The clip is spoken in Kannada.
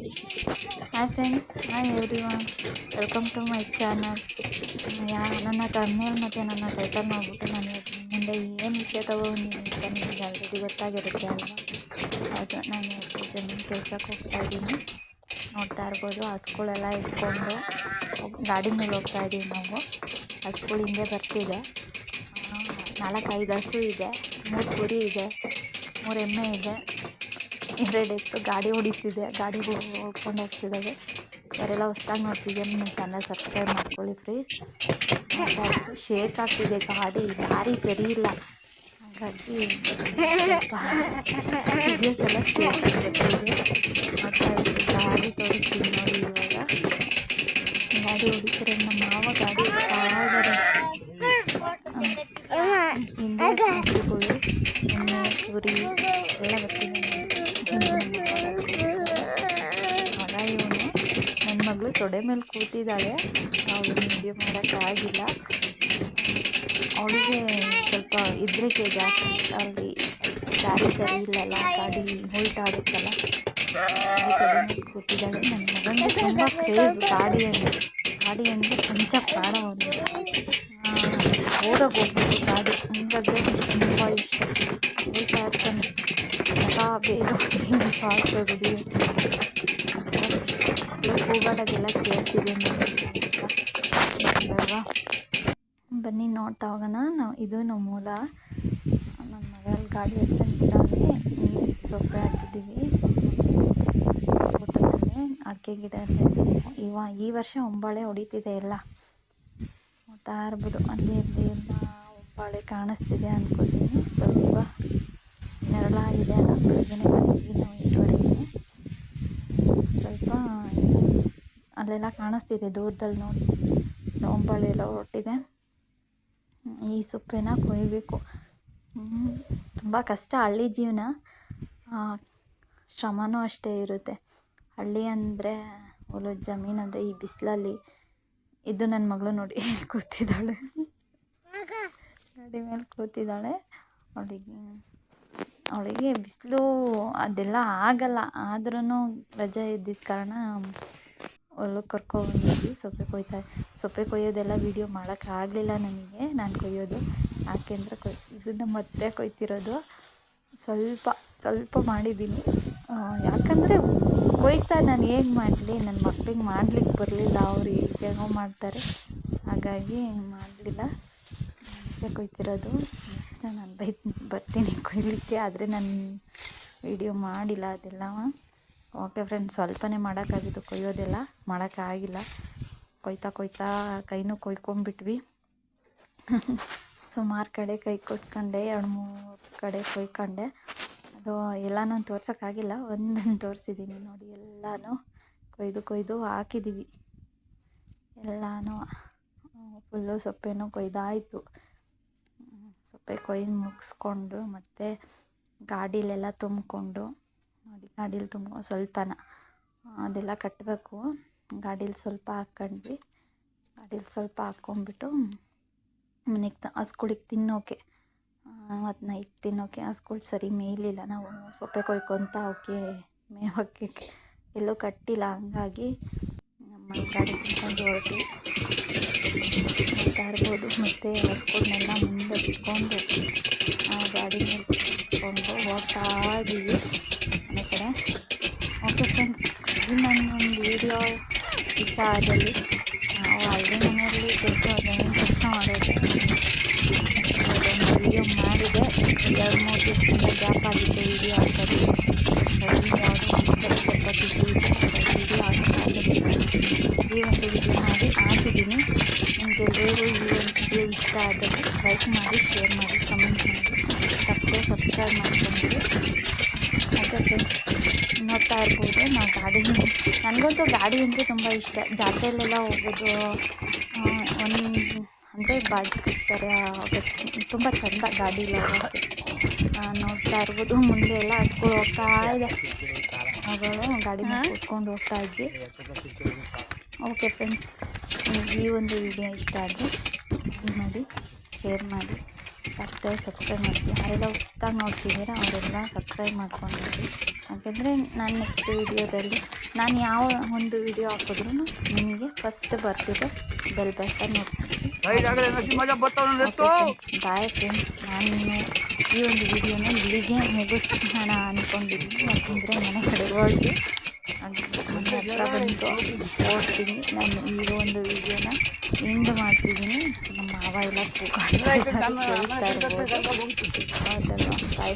Hi friends hi everyone welcome to my channel ಯಾ ನನ್ನ ತಮ್ಮೇಲ್ ಮತ್ತು ನನ್ನ ಟೈಟಲ್ ನೋಡ್ಬಿಟ್ಟು ನಾನು ಮುಂದೆ ಏನು ವಿಷಯ ತಗೊಂಡಿದ್ದೀನಿ ಅಂತ ನಿಮಗೆ ಆಲ್ರೆಡಿ ಗೊತ್ತಾಗಿರುತ್ತೆ ಅಲ್ವಾ? ಹೌದು, ನಾನು ಇವತ್ತು ಜಮೀನು ಹೋಗ್ತಾ ಇದ್ದೀನಿ. ನೋಡ್ತಾ ಇರ್ಬೋದು ಹಸುಗಳೆಲ್ಲ ಇಟ್ಕೊಂಡು ಗಾಡಿ ಮೇಲೆ ಹೋಗ್ತಾ ಇದ್ದೀವಿ ನಾವು. ಹಸುಗಳು ಹಿಂದೆ ಬರ್ತಿದೆ. ನಾಲ್ಕೈದು ಹಸು ಇದೆ, ಮೂರು ಕುರಿ ಇದೆ, ಮೂರು ಎಮ್ಮೆ ಇದೆ. ಎರಡು ಇತ್ತು ಗಾಡಿ ಹೊಡಿತಿದೆ ಗಾಡಿ ಹೊಡ್ಕೊಂಡು ಹೋಗ್ತಿದ್ದಾವೆ. ಅವರೆಲ್ಲ ಹೊಸ್ದಾಗಿ ನೋಡ್ತಿದ್ದೆ ನಿಮ್ಮ ಚಾನಲ್ ಸಬ್ಸ್ಕ್ರೈಬ್ ಮಾಡ್ಕೊಳ್ಳಿ ಫ್ರೀಸ್ ಆಯಿತು ಶೇಕ್ ಆಗ್ತಿದೆ ಗಾಡಿ ದಾರಿ ಸರಿ ಇಲ್ಲ. ಹಾಗಾಗಿ ವಿಡಿಯೋಸ್ ಎಲ್ಲ ಶೇಕ್ ಆಗ್ತಿದೆ ಮತ್ತು ಗಾಡಿ ತೋರಿಸ್ತೀನಿ ನೋಡಿ ಇವಾಗ. ಗಾಡಿ ಹೊಡಿತಾರೆ ನಮ್ಮ ಮಾವ ಗಾಡಿ ಹಿಂದೆ ಮಗಳು ತೊಡೆ ಮೇಲೆ ಕೂತಿದ್ದಾಳೆ. ಅವಳು ವಿಡಿಯೋ ಮಾಡೋಕ್ಕಾಗಿಲ್ಲ ಅವಳಿಗೆ ಸ್ವಲ್ಪ ಇದ್ರಿಗೆ ಜಾಸ್ತಿ ಅಲ್ಲಿ ದಾರಿ ಸರಿ ಇಲ್ಲಲ್ಲ, ಗಾಡಿ ಉಲ್ಟಾ ಆಗುತ್ತಲ್ಲ. ಹಾಗೆ ತೊಡೆ ಮೇಲೆ ಕೂತಿದ್ದಾಳೆ. ನನ್ನ ಮಗನಿಗೆ ತುಂಬ ಕ್ರೇಜ್ ಗಾಡಿ ಅಂದರೆ ಗಾಡಿ ಅಂದರೆ ಪಂಚ ಪ್ರಾಣ ಅವನು ಓಡೋಗಿ ಹೋಗ್ಬೇಕು ಗಾಡಿ. ಹಂಗಾದ್ರೆ ತುಂಬ ಇಷ್ಟ. ಹೇಳ್ತಾ ಇರ್ತಾನೆ. ಬೇಗ. ಫಾಸ್ಟ್ ಕೇಳ್ತಿದೆ ಅಲ್ವಾ ಬನ್ನಿ ನೋಡ್ತಾ ಹೋಗೋಣ. ನಾವು ಇದು ನಮ್ಮ ಮೂಲ. ನನ್ನ ಮಗ ಗಾಡಿ ನಿಂತಾನೆ ಸೊಪ್ಪೆ ಹಾಕಿದ್ದೀವಿ. ಅಡಿಕೆ ಗಿಡ ಇವ ಈ ವರ್ಷ ಒಂಬಾಳೆ ಹೊಡಿತಿದೆ ಎಲ್ಲ. ನೋಡ್ತಾ ಅಲ್ಲಿ ಅಲ್ಲಿ ಎಲ್ಲ ಒಂಬಾಳೆ ಕಾಣಿಸ್ತಿದೆ ಅಂದ್ಕೊಳ್ತೀನಿ ಸ್ವಲ್ಪ ನೆರಳಾಗಿದೆ ಅಲ್ಲ. ಬಂದಿದ್ವಿ ನಾವು ಎಂಟುವರೆಗೆ ಸ್ವಲ್ಪ ಅಲ್ಲೆಲ್ಲ ಕಾಣಿಸ್ತಿದೆ ದೂರದಲ್ಲಿ ನೋಡಿ. ಒಂಬಾಳೆ ಎಲ್ಲ ಹೊರಟಿದೆ ಈ ಸೊಪ್ಪೆನ ಕೊಯ್ಬೇಕು. ತುಂಬ ಕಷ್ಟ ಹಳ್ಳಿ ಜೀವನ. ಶ್ರಮನೂ ಅಷ್ಟೇ ಇರುತ್ತೆ. ಹಳ್ಳಿ ಅಂದರೆ, ಹೊಲದ ಜಮೀನು ಅಂದರೆ ಈ ಬಿಸಿಲಲ್ಲಿ ಇದು ನನ್ನ ಮಗಳು ನೋಡಿ ಇಲ್ಲಿ ಕೂತಿದ್ದಾಳೆ. ಗಾಡಿ ಮೇಲೆ ಕೂತಿದ್ದಾಳೆ. ಅವಳಿಗೆ ಅವಳಿಗೆ ಬಿಸಿಲು ಅದೆಲ್ಲ ಆಗಲ್ಲ. ಆದ್ರೂ ರಜೆ ಇದ್ದಿದ್ದ ಕಾರಣ ಹೊಲಕ್ಕೆ ಕರ್ಕೊಂಡಿದ್ವಿ ಸೊಪ್ಪೆ ಕೊಯ್ತಾ, ಸೊಪ್ಪೆ ಕೊಯ್ಯೋದೆಲ್ಲ ವೀಡಿಯೋ ಮಾಡೋಕ್ಕಾಗಲಿಲ್ಲ ನನಗೆ ನಾನು ಕೊಯ್ಯೋದು, ಯಾಕೆಂದರೆ ಕೊಯ್, ಇದನ್ನು ಮತ್ತೆ ಕೊಯ್ತಿರೋದು ಸ್ವಲ್ಪ ಸ್ವಲ್ಪ ಮಾಡಿದ್ದೀನಿ. ಯಾಕಂದರೆ ಕೊಯ್ತಾ ನಾನು ಹೇಗೆ ಮಾಡಲಿ ನನ್ನ ಮಕ್ಳಿಗೆ ಮಾಡ್ಲಿಕ್ಕೆ ಬರಲಿಲ್ಲ, ಅವರು ಹೇಗೋ ಮಾಡ್ತಾರೆ. ಹಾಗಾಗಿ ಮಾಡಲಿಲ್ಲ. ಮತ್ತೆ ಕೊಯ್ತಿರೋದು. ನೆಕ್ಸ್ಟ್ ನಾನು ಬೈ ಬರ್ತೀನಿ ಕೊಯ್ಲಿಕ್ಕೆ, ಆದರೆ ನಾನು ವೀಡಿಯೋ ಮಾಡಿಲ್ಲ ಅದೆಲ್ಲ. ಓಕೆ ಫ್ರೆಂಡ್ಸ್, ಸ್ವಲ್ಪನೇ ಮಾಡೋಕ್ಕಾಗಿದ್ದು ಕೊಯ್ಯೋದೆಲ್ಲ. ಮಾಡೋಕ್ಕಾಗಿಲ್ಲ ಕೊಯ್ತಾ ಕೊಯ್ತಾ ಕೈನೂ ಕೊಯ್ಕೊಂಡ್ಬಿಟ್ವಿ. ಸುಮಾರು ಕಡೆ ಕೈ ಕೊಟ್ಕೊಂಡೆ, ಎರಡು ಮೂರು ಕಡೆ ಕೊಯ್ಕೊಂಡೆ. ಅದು ಎಲ್ಲನೂ ತೋರ್ಸೋಕ್ಕಾಗಿಲ್ಲ ಒಂದನ್ನು ತೋರಿಸಿದ್ದೀನಿ ನೋಡಿ, ಎಲ್ಲನೂ ಕೊಯ್ದು ಕೊಯ್ದು ಹಾಕಿದ್ದೀವಿ ಎಲ್ಲನೂ ಫುಲ್ಲು ಸೊಪ್ಪೆನೂ ಕೊಯ್ದಾಯಿತು. ಸೊಪ್ಪೆ ಕೊಯ್ದು ಮುಗಿಸ್ಕೊಂಡು ಮತ್ತು ಗಾಡಿಲೆಲ್ಲ ತುಂಬಿಕೊಂಡು ನೋಡಿ, ಗಾಡೀಲಿ ತುಂಬ ಸ್ವಲ್ಪನ. ಅದೆಲ್ಲ ಕಟ್ಟಬೇಕು ಗಾಡೀಲಿ ಸ್ವಲ್ಪ ಹಾಕ್ಕೊಂಡ್ವಿ. ಗಾಡೀಲಿ ಸ್ವಲ್ಪ ಹಾಕ್ಕೊಂಡ್ಬಿಟ್ಟು ಮನೆಗೆ ಹಸ್ಗುಳಿಗೆ ತಿನ್ನೋಕೆ. ಮತ್ತು ನೈಟ್ ತಿನ್ನೋಕೆ ಹಸ್ಗಳು ಸರಿ ಮೇಯಲಿಲ್ಲ ನಾವು ಸೊಪ್ಪೆ ಕೊಯ್ಕೊತ ಅವಕ್ಕೆ ಮೇವಕ್ಕೆ ಎಲ್ಲೂ ಕಟ್ಟಿಲ್ಲ. ಹಂಗಾಗಿ ನಮ್ಮ ಗಾಡಿ ತಿನ್ಕೊಂಡು ಹೊರಟ್ವಿ. ಮಾತಾಡ್ಬೋದು ಮತ್ತು ಹಸ್ಗಳನ್ನೆಲ್ಲ ಮುಂದೆ ಇಟ್ಕೊಂಡು ಆ ಗಾಡಿ ಮೇಲೆ ಇಟ್ಕೊಂಡು ಹೋಗ್ತಾ ಇದ್ದೀವಿ ಮನೆ ಕಡೆ ಓಕೆ ಫ್ರೆಂಡ್ಸ್ ಇದು ನನ್ನ ಒಂದು ವಿಡಿಯೋ ಆದಲ್ಲಿ ನಾವು ಅಡುಗೆ ಮನೆಯಲ್ಲಿ ಕೆಲಸ ಜಮೀನು ಕೆಲಸ ಮಾಡೋದು. ವಿಡಿಯೋ ಮಾಡಿದೆ. ಎರಡು ಮೂರು ದಿವಸದಿಂದ ಗ್ಯಾಪ್ ಆಗಿತ್ತು ವಿಡಿಯೋ ಹಾಕೋದು ಸ್ವಲ್ಪ ಬಿಸಿ ಇದೆ. ಹಾಕೋಕ್ಕಾಗಲಿಲ್ಲ ಈ ಒಂದು ವಿಡಿಯೋ ಮಾಡಿ ಹಾಕಿದ್ದೀನಿ. ನಿಮಗೆ ಎಲ್ಲರಿಗೂ ಈ ಒಂದು ವಿಡಿಯೋ ಇಷ್ಟ ಆದಲ್ಲಿ ಲೈಕ್ ಮಾಡಿ ಶೇರ್ ಮಾಡಿ ಕಮೆಂಟ್ ಮಾಡಿ. ತಪ್ಪದೆ ಸಬ್ಸ್ಕ್ರೈಬ್ ಮಾಡ್ಕೊಂಡ್ರಿ. ಓಕೆ ಫ್ರೆಂಡ್ಸ್ ನೋಡ್ತಾ ಇರ್ಬೋದು. ನಾವು ಗಾಡಿ ನನಗಂತೂ ಗಾಡಿ ಅಂದರೆ ತುಂಬ ಇಷ್ಟ. ಜಾತ್ರೆಯಲ್ಲೆಲ್ಲ ಹೋಗೋದು ಒಂದು ಅಂದರೆ ಬಾಜು ಕಟ್ತಾರೆ ತುಂಬ ಚೆಂದ ಗಾಡಿ ನೋಡ್ತಾ ಇರ್ಬೋದು. ಮುಂದೆ ಎಲ್ಲ ಹಸ್ಗಳು ಹೋಗ್ತಾ ಇದೆ. ಅವಳು ಗಾಡಿ ಕೂತ್ಕೊಂಡು ಹೋಗ್ತಾ ಇದ್ವಿ. ಓಕೆ ಫ್ರೆಂಡ್ಸ್ ಈ ಒಂದು ವಿಡಿಯೋ ಇಷ್ಟ ಆದರೆ ಮಾಡಿ ಶೇರ್ ಮಾಡಿ. ಯಾರ್ಯಾರು ಸಬ್ಸ್ಕ್ರೈಬ್ ಮಾಡ್ತೀವಿ. ಯಾರೆಲ್ಲ ಹೊಸ್ದಾಗಿ ನೋಡ್ತಿದ್ದೀರಾ ಅವರೆಲ್ಲ ಸಬ್ಸ್ಕ್ರೈಬ್ ಮಾಡ್ಕೊಂಡಿದ್ದೀವಿ ಯಾಕೆಂದರೆ ನಾನು ನೆಕ್ಸ್ಟ್ ವೀಡಿಯೋದಲ್ಲಿ ನಾನು ಯಾವ ಒಂದು ವಿಡಿಯೋ ಹಾಕಿದ್ರೂ ನಿಮಗೆ ಫಸ್ಟ್ ಬರ್ತಿದೆ ಬೆಲ್ ಬಟನ್ ನೋಡ್ತೀನಿ ಬಾಯ್ ಫ್ರೆಂಡ್ಸ್ ನಾನು ಈ ಒಂದು ವಿಡಿಯೋನ ಇಲ್ಲಿಗೆ ಮುಗಿಸ್ತಾನ ಅಂದ್ಕೊಂಡಿದ್ದೀನಿ ಯಾಕೆಂದರೆ ಮನೆ ಕಡೆ ಹೋಗಿ ಮನೆ ಹತ್ರ ಬಂದು ಓಡ್ತೀನಿ ನಾನು ಈಗ ಒಂದು ವಿಡಿಯೋನ ಎಂಡ್ ಮಾಡ್ತಿದ್ದೀನಿ. ನಮ್ಮ ಮಾವ ಎಲ್ಲ ಕೇಳ್ತಾ ಇರ್ಬೋದು. ಹೌದಲ್ವಾ? ಬಾಯ್